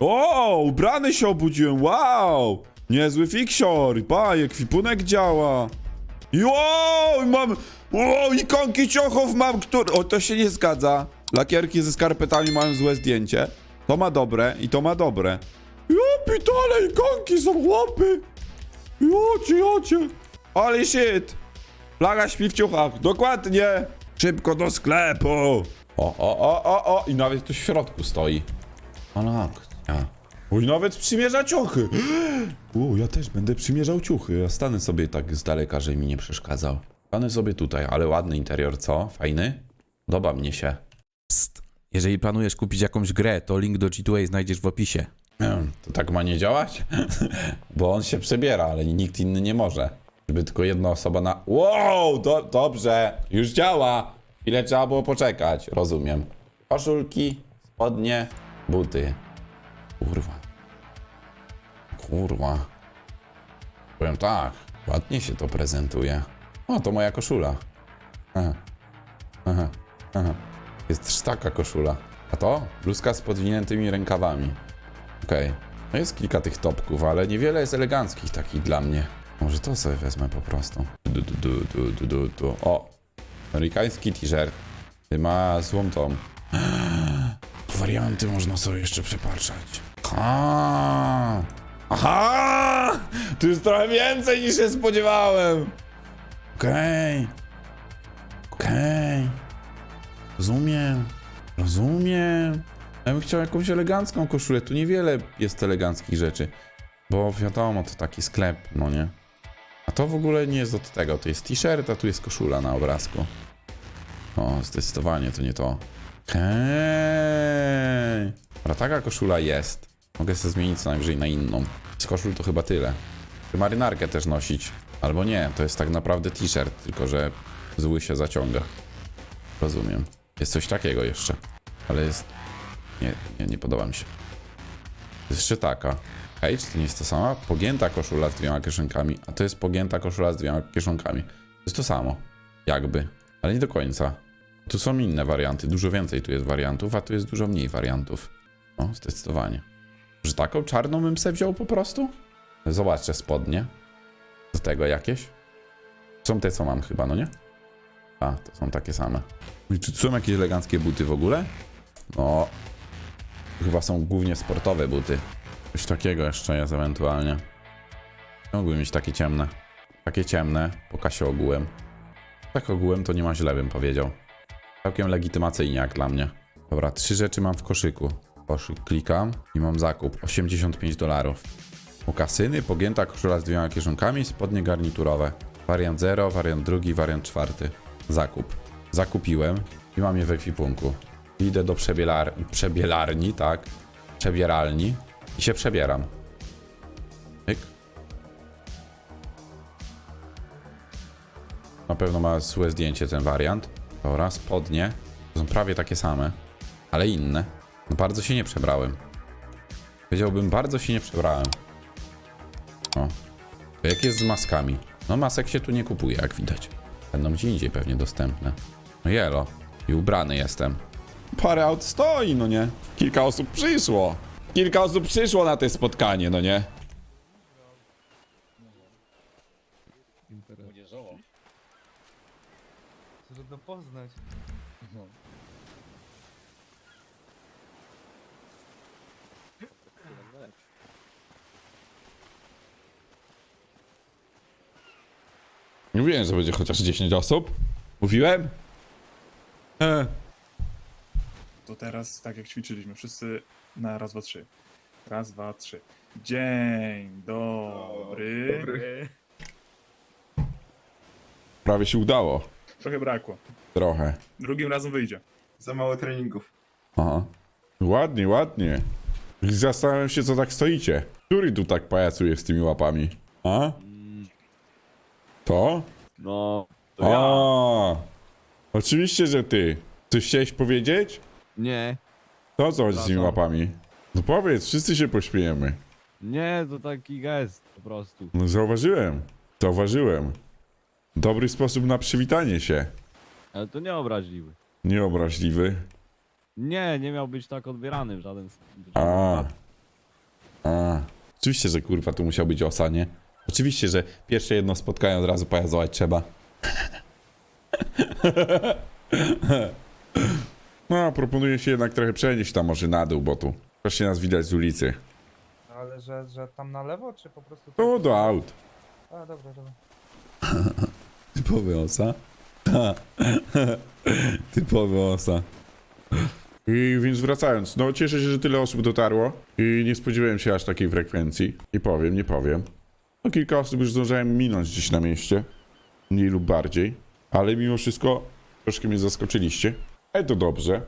O, ubrany się obudziłem, wow! Niezły fiksior, pa, ekwipunek działa. Jo, mam, o, ikonki ciochów mam, które, o, to się nie zgadza. Lakierki ze skarpetami mają złe zdjęcie. To ma dobre i to ma dobre. Jo, pitole, ikonki są chłopy. Jocie, jocie. Ale shit. Plaga śpi w ciuchach, dokładnie. Szybko do sklepu. O, o, o, o, o. I nawet tu w środku stoi. Ale akcja. Oj, nawet przymierza ciuchy. O, ja też będę przymierzał ciuchy. Ja stanę sobie tak z daleka, żeby mi nie przeszkadzał. Stanę sobie tutaj, ale ładny interior, co? Fajny? Podoba mnie się. Psst. Jeżeli planujesz kupić jakąś grę, to link do G2A znajdziesz w opisie. To tak ma nie działać? Bo on się przebiera, ale nikt inny nie może. Żeby tylko jedna osoba na... Wow, do, dobrze, już działa. Ile trzeba było poczekać, rozumiem. Koszulki, spodnie, buty. Kurwa. Kurwa. Powiem tak, ładnie się to prezentuje. O, to moja koszula. Aha. Aha. Aha. Jest taka koszula. A to? Bluzka z podwiniętymi rękawami. Okej. No jest kilka tych topków, ale niewiele jest eleganckich takich dla mnie. Może to sobie wezmę po prostu. Du, du, du, du, du, du, du. O! Amerykański t-shirt. Ma złą tą. Warianty można sobie jeszcze przepatrzeć. Aha! Aha! Tu jest trochę więcej niż się spodziewałem. Okej. Okej. Rozumiem. Rozumiem. Ja bym chciał jakąś elegancką koszulę. Tu niewiele jest eleganckich rzeczy. Bo wiadomo, to taki sklep, no nie? A to w ogóle nie jest od tego. To jest t-shirt, a tu jest koszula na obrazku. O, zdecydowanie to nie to. Hej. Dobra, taka koszula jest. Mogę sobie zmienić co najwyżej na inną. Z koszul to chyba tyle. Czy marynarkę też nosić? Albo nie, to jest tak naprawdę t-shirt, tylko że zły się zaciąga. Rozumiem. Jest coś takiego jeszcze. Ale jest... Nie, nie, nie podoba mi się. Jest jeszcze taka. Hej, czy to nie jest to sama? Pogięta koszula z dwiema kieszonkami, a to jest pogięta koszula z dwiema kieszonkami. To jest to samo. Jakby. Ale nie do końca. Tu są inne warianty. Dużo więcej tu jest wariantów, a tu jest dużo mniej wariantów. O, zdecydowanie. Że taką czarną bym se wziął po prostu? Zobaczcie spodnie. Do tego jakieś. Są te, co mam chyba, no nie? A, to są takie same. Czy są jakieś eleganckie buty w ogóle? No, chyba są głównie sportowe buty. Coś takiego jeszcze jest ewentualnie. Mogły mieć takie ciemne. Takie ciemne, po kasie ogółem. Tak ogółem to nie ma źle, bym powiedział. Całkiem legitymacyjnie jak dla mnie. Dobra, trzy rzeczy mam w koszyku. Klikam i mam zakup. 85 dolarów. Mokasyny, pogięta koszula z dwiema kieszonkami, spodnie garniturowe. Wariant 0, wariant drugi, wariant czwarty. Zakup. Zakupiłem i mam je w ekwipunku. Idę do przebielar przebielarni, tak? Przebieralni i się przebieram. Myk. Na pewno ma złe zdjęcie ten wariant. Dobra, spodnie. To są prawie takie same, ale inne. Bardzo się nie przebrałem. Powiedziałbym, bardzo się nie przebrałem. O. To jak jest z maskami? No masek się tu nie kupuje, jak widać. Będą gdzie indziej pewnie dostępne. No jelo. I ubrany jestem. Parę aut stoi, no nie? Kilka osób przyszło. Kilka osób przyszło na to spotkanie, no nie? Mówiłem, że będzie chociaż 10 osób. Mówiłem? E. To teraz, tak jak ćwiczyliśmy, wszyscy na raz, dwa, trzy. Raz, dwa, trzy. Dzień dobry. Prawie się udało. Trochę brakło. Trochę. Drugim razem wyjdzie. Za mało treningów. Aha. Ładnie, ładnie. Zastanawiam się, co tak stoicie. Który tu tak pajacuje z tymi łapami? A? To? No, to A. ja. Oczywiście, że ty. Coś chciałeś powiedzieć? Nie, To o co chodzi z tymi Przepraszam. łapami? No powiedz, wszyscy się pośmiejemy. nie, to taki gest po prostu. No zauważyłem. Zauważyłem. Dobry sposób na przywitanie się. Ale to nie obraźliwy. Nieobraźliwy. Nie, nie miał być tak odbierany w żaden sposób. A. A, oczywiście, że kurwa tu musiał być osa, nie? Oczywiście, że pierwsze jedno spotkanie od razu pojazować trzeba. No, proponuję się jednak trochę przenieść tam może na dół, bo tu właśnie nas widać z ulicy. Ale że, że tam na lewo, czy po prostu... No, tak? do aut. A, dobra, dobra. Typowy osa. Typowy osa. I więc wracając, no cieszę się, że tyle osób dotarło i nie spodziewałem się aż takiej frekwencji. Nie powiem, nie powiem. No kilka osób już zdążyłem minąć gdzieś na mieście. Mniej lub bardziej. Ale mimo wszystko troszkę mnie zaskoczyliście. Ale to dobrze.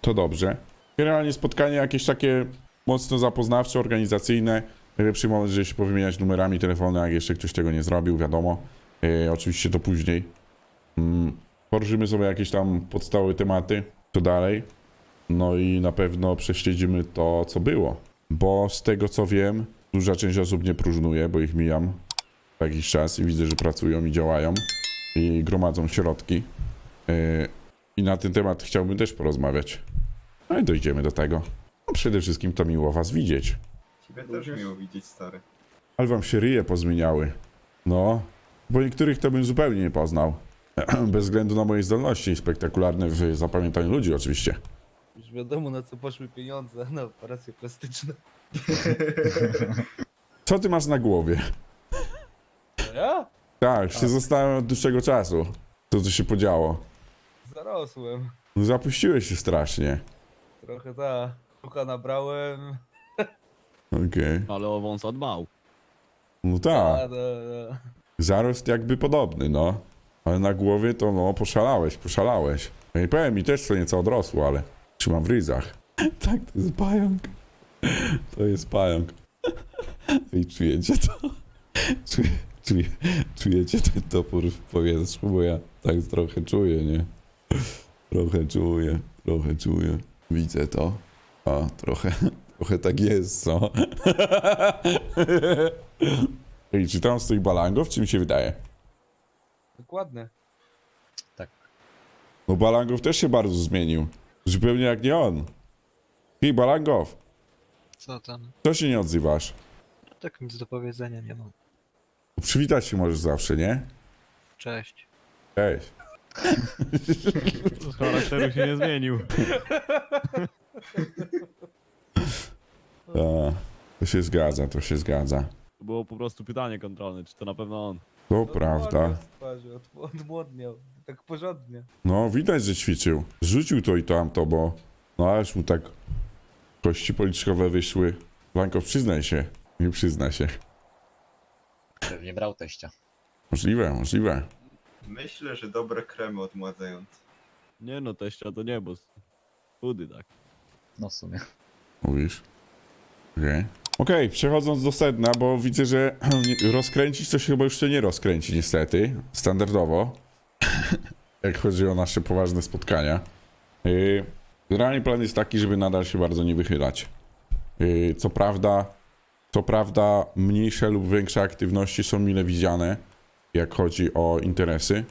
To dobrze. Generalnie spotkanie jakieś takie mocno zapoznawcze, organizacyjne. Najlepszy moment, żeby się powymieniać numerami telefonu, jak jeszcze ktoś tego nie zrobił, wiadomo. E, oczywiście to później. Mm, poruszymy sobie jakieś tam podstawowe tematy, co dalej. No i na pewno prześledzimy to, co było. Bo z tego co wiem, duża część osób nie próżnuje, bo ich mijam jakiś czas i widzę, że pracują i działają i gromadzą środki. E, I na ten temat chciałbym też porozmawiać. No i dojdziemy do tego. No przede wszystkim to miło was widzieć. Ciebie też miło widzieć, stary. Ale wam się ryje pozmieniały. No, bo niektórych to bym zupełnie nie poznał. Bez względu na moje zdolności spektakularne w zapamiętaniu ludzi oczywiście. Już wiadomo na co poszły pieniądze, na operacje plastyczne. Co ty masz na głowie? Ja? Tak, się zastanawiam od dłuższego czasu. Co tu się podziało? Zarosłem. No zapuściłeś się strasznie. Trochę ta... Pucha nabrałem. Okej. Ale o wąsa dbał. No A, tak. da, da. Zarost jakby podobny, no. Ale na głowie to no, poszalałeś, poszalałeś. No i powiem, mi też co nieco odrosło, ale trzymam w ryzach. Tak, to jest pająk. To jest pająk. I czujecie to? Czuje, czuje, czujecie ten topór w powietrzu, bo ja tak trochę czuję, nie? Trochę czuję, trochę czuję. Widzę to. A, trochę, trochę tak jest, co? Ej, czy tam stoi Balangow, czy mi się wydaje? Dokładnie. No Balangow też się bardzo zmienił. Zupełnie jak nie on. Hej, Balangow, Co tam? co się nie odzywasz? Tak nic do powiedzenia nie mam. Przywitać się możesz zawsze, nie? Cześć. Cześć. Z charakteru się nie zmienił. A, to się zgadza, to się zgadza. To było po prostu pytanie kontrolne, czy to na pewno on. To No, prawda. z twarzy, od- Odmłodniał. Tak porządnie. No, widać, że ćwiczył. Rzucił to i tamto, bo... No, aż mu tak... Kości policzkowe wyszły. Blankow, przyznaj się. Nie przyzna się. Pewnie brał teścia. Możliwe, możliwe. Myślę, że dobre kremy odmładzające. Nie no, teścia to nie, bo chudy tak. No w sumie. Mówisz? Okej. Okej, przechodząc do sedna, bo widzę, że rozkręcić to się chyba już się nie rozkręci niestety. Standardowo. Jak chodzi o nasze poważne spotkania. Yy, Generalnie plan jest taki, żeby nadal się bardzo nie wychylać. Yy, Co prawda, co prawda mniejsze lub większe aktywności są mile widziane, jak chodzi o interesy,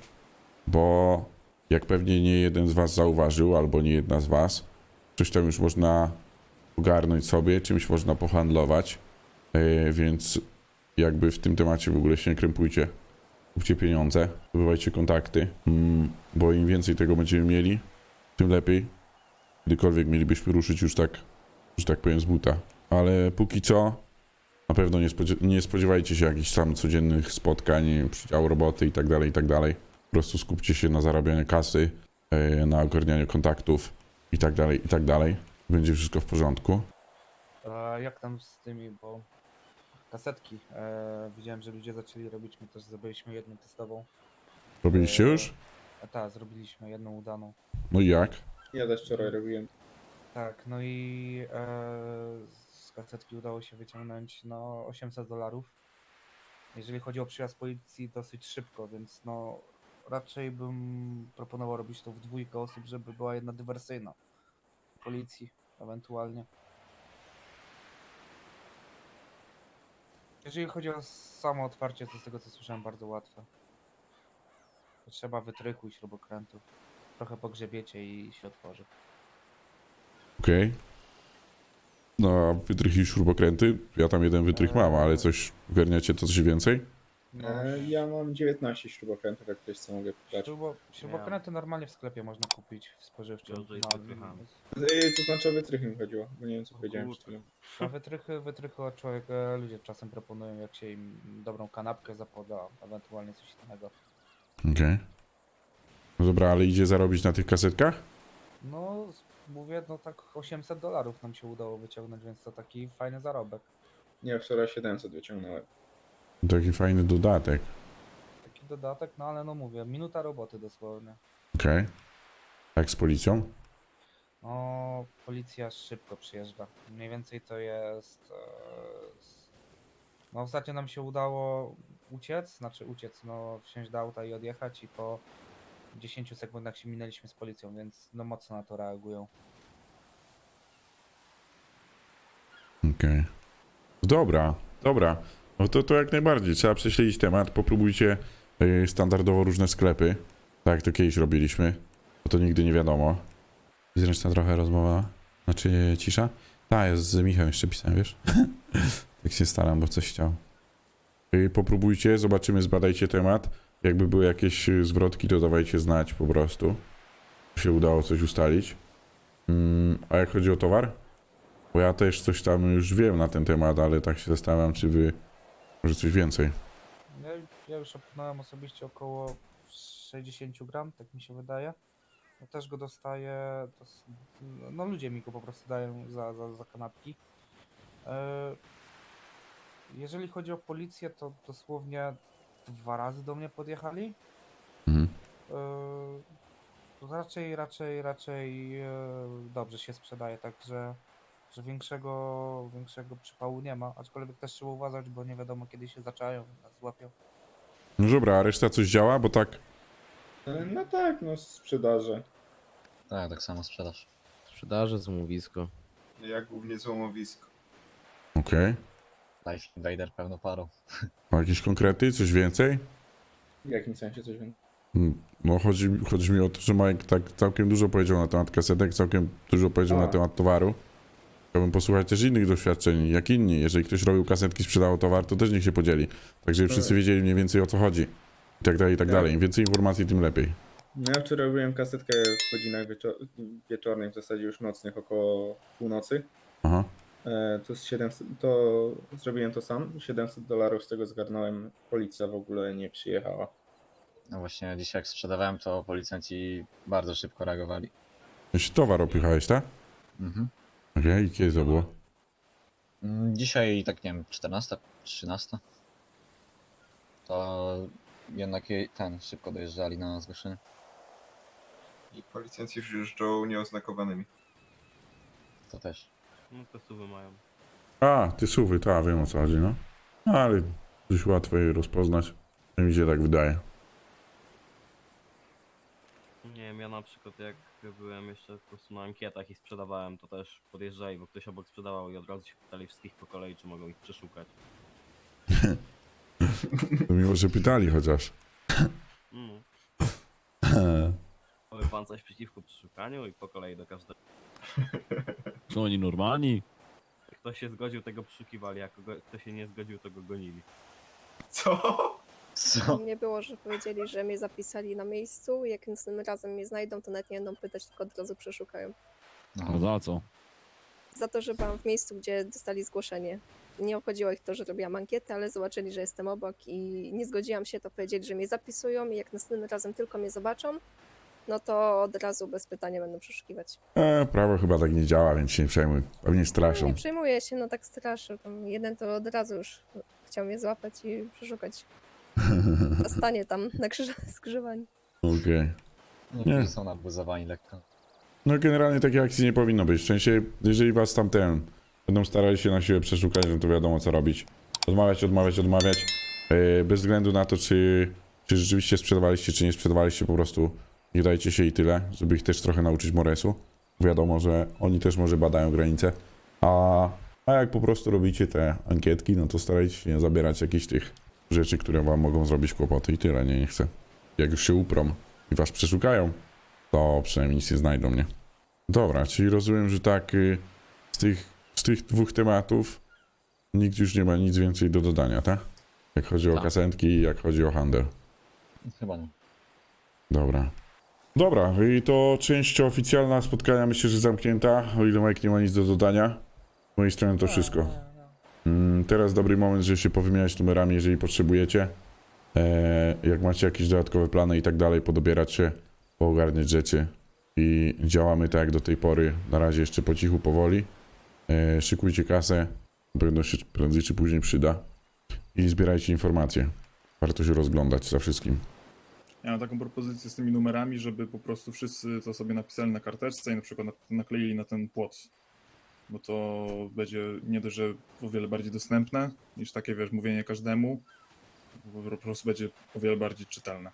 bo jak pewnie nie jeden z was zauważył, albo nie jedna z was, coś tam już można ogarnąć sobie, czymś można pohandlować, yy, więc jakby w tym temacie w ogóle się nie krępujcie. Kupcie pieniądze, zdobywajcie kontakty, mm, bo im więcej tego będziemy mieli, tym lepiej. Gdykolwiek mielibyśmy ruszyć już tak, że tak powiem, z buta. Ale póki co, na pewno nie, spodzie- nie spodziewajcie się jakichś tam codziennych spotkań, przydziału roboty i tak dalej, i tak dalej. Po prostu skupcie się na zarabianiu kasy, yy, na ogarnianiu kontaktów i tak dalej, i tak dalej. Będzie wszystko w porządku. A jak tam z tymi, bo... Kasetki. E, widziałem, że ludzie zaczęli robić, my też zrobiliśmy jedną testową. Robiliście już? A tak, zrobiliśmy jedną udaną. No i jak? Ja też wczoraj robiłem. Tak, no i e, z kasetki udało się wyciągnąć no 800 dolarów. Jeżeli chodzi o przyjazd policji, dosyć szybko, więc no raczej bym proponował robić to w dwójkę osób, żeby była jedna dywersyjna. Policji ewentualnie. Jeżeli chodzi o samo otwarcie, to z tego co słyszałem bardzo łatwe. Trzeba wytrychu i śrubokrętu. Trochę pogrzebiecie i się otworzy. Okej. No, a wytrychy i śrubokręty? Ja tam jeden wytrych mam, ale coś ogarniacie to coś więcej? No, E, ja mam 19 śrubokrętów, jak ktoś co mogę pytać. śrubo, śrubokręty normalnie w sklepie można kupić w spożywczym. No, wytrychami. E, to znaczy o wytrychy mi chodziło, bo nie wiem co O powiedziałem przed chwilą. A wytrychy, wytrychy od człowieka ludzie czasem proponują, jak się im dobrą kanapkę zapoda, ewentualnie coś innego. Okej. No dobra, ale idzie zarobić na tych kasetkach? No, mówię, no tak 800 dolarów nam się udało wyciągnąć, więc to taki fajny zarobek. Nie, wczoraj 700 wyciągnąłem. Taki fajny dodatek. Taki dodatek, no ale no mówię, minuta roboty dosłownie. Okej. Jak z policją? No, policja szybko przyjeżdża. Mniej więcej to jest. E, s- no, ostatnio nam się udało uciec, znaczy uciec, no, wsiąść do auta i odjechać, i po 10 sekundach się minęliśmy z policją, więc no mocno na to reagują. Okej. Dobra, dobra. No to, to jak najbardziej. Trzeba prześledzić temat. Popróbujcie y, standardowo różne sklepy. Tak jak to kiedyś robiliśmy. Bo to nigdy nie wiadomo. Zresztą trochę rozmowa. Znaczy cisza? Tak, jest z Michałem jeszcze pisałem, wiesz? tak się staram, bo coś chciał. Y, popróbujcie, zobaczymy, zbadajcie temat. Jakby były jakieś y, zwrotki, to dawajcie znać po prostu. Się udało coś ustalić. Mm, a jak chodzi o towar? Bo ja też coś tam już wiem na ten temat, ale tak się zastanawiam, czy wy może coś więcej. Ja, ja już opnąłem osobiście około 60 gram, tak mi się wydaje. Ja też go dostaję, dos- no ludzie mi go po prostu dają za, za, za kanapki. E, Jeżeli chodzi o policję, to dosłownie dwa razy do mnie podjechali. Mhm. E, To raczej, raczej, raczej e, dobrze się sprzedaje, także że większego, większego przypału nie ma, aczkolwiek też trzeba uważać, bo nie wiadomo kiedy się zaczają, nas złapią. No dobra, a reszta coś działa, bo tak. E, no tak, no sprzedaże. Tak, tak samo sprzedaż. Sprzedaże, złomowisko. Ja głównie złomowisko. Okej. Life Invader pełną parą. A jakieś konkrety, coś więcej? W jakim sensie coś wiem? Mm, No chodzi, chodzi mi o to, że Mike tak całkiem dużo powiedział na temat kasetek, całkiem dużo powiedział A. na temat towaru. Chciałbym posłuchać też innych doświadczeń, jak inni. Jeżeli ktoś robił kasetki, sprzedawał towar, to też niech się podzieli. Tak, żeby wszyscy wiedzieli mniej więcej o co chodzi. I tak dalej, i tak Tak. dalej. Im więcej informacji, tym lepiej. No ja wczoraj robiłem kasetkę w godzinach wieczor- wieczornych, w zasadzie już nocnych, około północy. Aha. E, to, z 700, to zrobiłem to sam. 700 dolarów z tego zgarnąłem. Policja w ogóle nie przyjechała. No właśnie dzisiaj jak sprzedawałem, to policjanci bardzo szybko reagowali. Jeśli towar opychałeś, tak? Mhm. Okej, i kiedy to było? Mm, Dzisiaj tak nie wiem, 14, 13. To jednak je- ten szybko dojeżdżali na zgłoszenie. I policjanci już jeżdżą nieoznakowanymi. To też. No te suwy mają. A, ty suwy, tak, wiem o co chodzi, no. No, ale dość łatwo je rozpoznać. Mi się tak wydaje. Nie wiem, ja na przykład jak byłem jeszcze po prostu na ankietach i sprzedawałem, to też podjeżdżali, bo ktoś obok sprzedawał i od razu się pytali wszystkich po kolei, czy mogą ich przeszukać. To miło, że pytali chociaż. Mm. Powie pan coś przeciwko przeszukaniu i po kolei do każdego. Są oni normalni? Ktoś się zgodził, tego przeszukiwali, jak kogo- kto się nie zgodził, to go gonili. Co? Co? Nie było, że powiedzieli, że mnie zapisali na miejscu. Jak następnym razem mnie znajdą, to nawet nie będą pytać, tylko od razu przeszukają. A No, za co? Za to, że byłam w miejscu, gdzie dostali zgłoszenie. Nie obchodziło ich to, że robiłam ankietę, ale zobaczyli, że jestem obok i nie zgodziłam się, to powiedzieli, że mnie zapisują i jak następnym razem tylko mnie zobaczą, no to od razu bez pytania będą przeszukiwać. E, prawo chyba tak nie działa, więc się nie przejmuj. Pewnie No, straszą. nie przejmuję się, no tak straszę. Tam jeden to od razu już chciał mnie złapać i przeszukać. A stanie tam na krzyż- skrzyżowaniu. Okej. Niektórzy Nie. są nabuzowani lekko. No generalnie takiej akcji nie powinno być. W sensie, jeżeli was tamten będą starali się na siłę przeszukać, no to wiadomo co robić. Odmawiać, odmawiać, odmawiać. E, bez względu na to, czy, czy rzeczywiście sprzedawaliście, czy nie sprzedawaliście, po prostu nie dajcie się i tyle, żeby ich też trochę nauczyć Moresu. Wiadomo, że oni też może badają granice. A, a jak po prostu robicie te ankietki, no to starajcie się nie zabierać jakichś tych rzeczy, które wam mogą zrobić kłopoty i tyle, nie, nie chcę. Jak już się uprą i was przeszukają, to przynajmniej nic nie znajdą, nie? Dobra, czyli rozumiem, że tak y, z tych z tych dwóch tematów nikt już nie ma nic więcej do dodania, tak? Jak chodzi o Tak. kasentki i jak chodzi o handel. Chyba nie. Dobra. Dobra, i to część oficjalna spotkania myślę, że zamknięta, o ile Mike nie ma nic do dodania. Z mojej strony to wszystko. Mm, Teraz dobry moment, żeby się powymieniać numerami, jeżeli potrzebujecie. Eee, jak macie jakieś dodatkowe plany i tak dalej, podobierać się, poogarniać rzeczy. I działamy tak jak do tej pory. Na razie jeszcze po cichu, powoli. Eee, szykujcie kasę. Na pewno się prędzej czy później przyda. I zbierajcie informacje. Warto się rozglądać za wszystkim. Ja mam taką propozycję z tymi numerami, żeby po prostu wszyscy to sobie napisali na karteczce i na przykład nak- nakleili na ten płot. Bo to będzie nie dość, że o wiele bardziej dostępne niż takie, wiesz, mówienie każdemu. bo Po prostu będzie o wiele bardziej czytelne.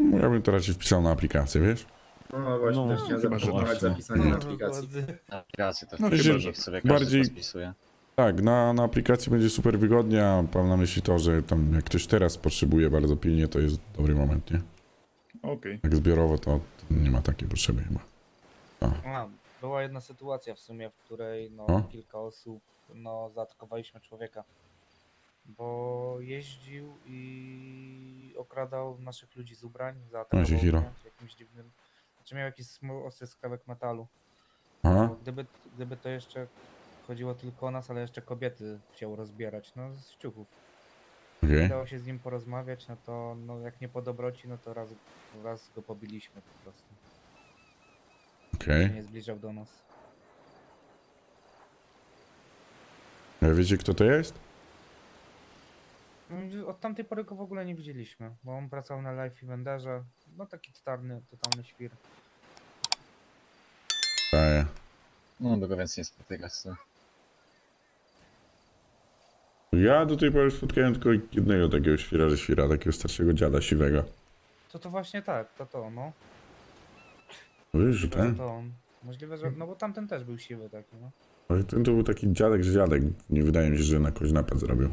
No, Ja bym to raczej wpisał na aplikację, wiesz? No właśnie, No, też chciałem chyba, że zaproponować tak. zapisanie No. na aplikacji. Aplikacje też No no, chyba, że sobie każdy bardziej- bardziej... spisuje. Tak, na, na aplikacji będzie super wygodnie, a mam na myśli to, że tam jak ktoś teraz potrzebuje bardzo pilnie, to jest dobry moment, nie? Okej. Tak zbiorowo to, nie ma takiej potrzeby chyba. A, była jedna sytuacja w sumie, w której no, kilka osób no, zaatakowaliśmy człowieka. Bo jeździł i okradał naszych ludzi z ubrań, zaatakował się hero. mnie jakimś dziwnym... Znaczy miał jakiś smu- ostry skrawek metalu. Aha, Bo Gdyby, gdyby to jeszcze chodziło tylko o nas, ale jeszcze kobiety chciał rozbierać, no z wciuchów. Okej, Udało się z nim porozmawiać, no to no, jak nie po dobroci, no to raz, raz go pobiliśmy po prostu. okej. Się nie zbliżał do nas. A Wiecie kto to jest? No, Od tamtej pory go w ogóle nie widzieliśmy, bo on pracował na live i venderze. No taki totalny, totalny świr. Daję. No, go więcej nie spotykać. To. Ja do tej pory spotkałem tylko jednego takiego świra, że świra, takiego starszego dziada siwego. To to właśnie tak, to to, no. Wiesz, że To, ten? to on. Możliwe, że. No bo tamten też był siwy taki, no. Ale ten to był taki dziadek, że dziadek. Nie wydaje mi się, że na kogoś napad zrobił.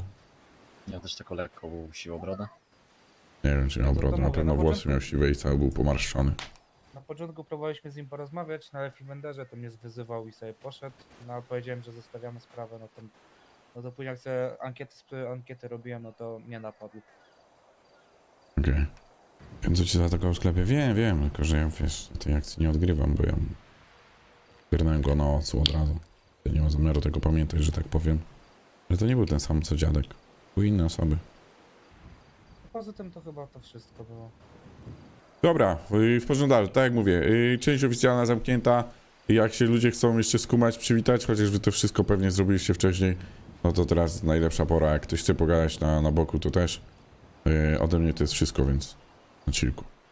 Ja też taką lekką siłą brodę. Nie wiem, czy miał No to- brodę, na mówię, pewno no włosy miał siwe i cały był pomarszczony. Na początku próbowaliśmy z nim porozmawiać na live i venderze, to mnie zwyzywał i sobie poszedł. No a powiedziałem, że zostawiamy sprawę, no to. No to później jak sobie ankiety, sp- ankiety robiłem, no to nie napadł. Okej. Wiem, co ci zaatakował w sklepie? Wiem, wiem, tylko że ja, wiesz, tej akcji nie odgrywam, bo ja piernąłem go na ocu od razu. Ja nie mam zamiaru tego pamiętać, że tak powiem. Ale to nie był ten sam, co dziadek. Były inne osoby. Poza tym to chyba to wszystko było. Dobra, y, w porządku, tak jak mówię, y, część oficjalna zamknięta. Jak się ludzie chcą jeszcze skumać, przywitać, chociaż wy to wszystko pewnie zrobiliście wcześniej, no to teraz najlepsza pora. Jak ktoś chce pogadać na, na boku, to też. Y, Ode mnie to jest wszystko, więc na chillku.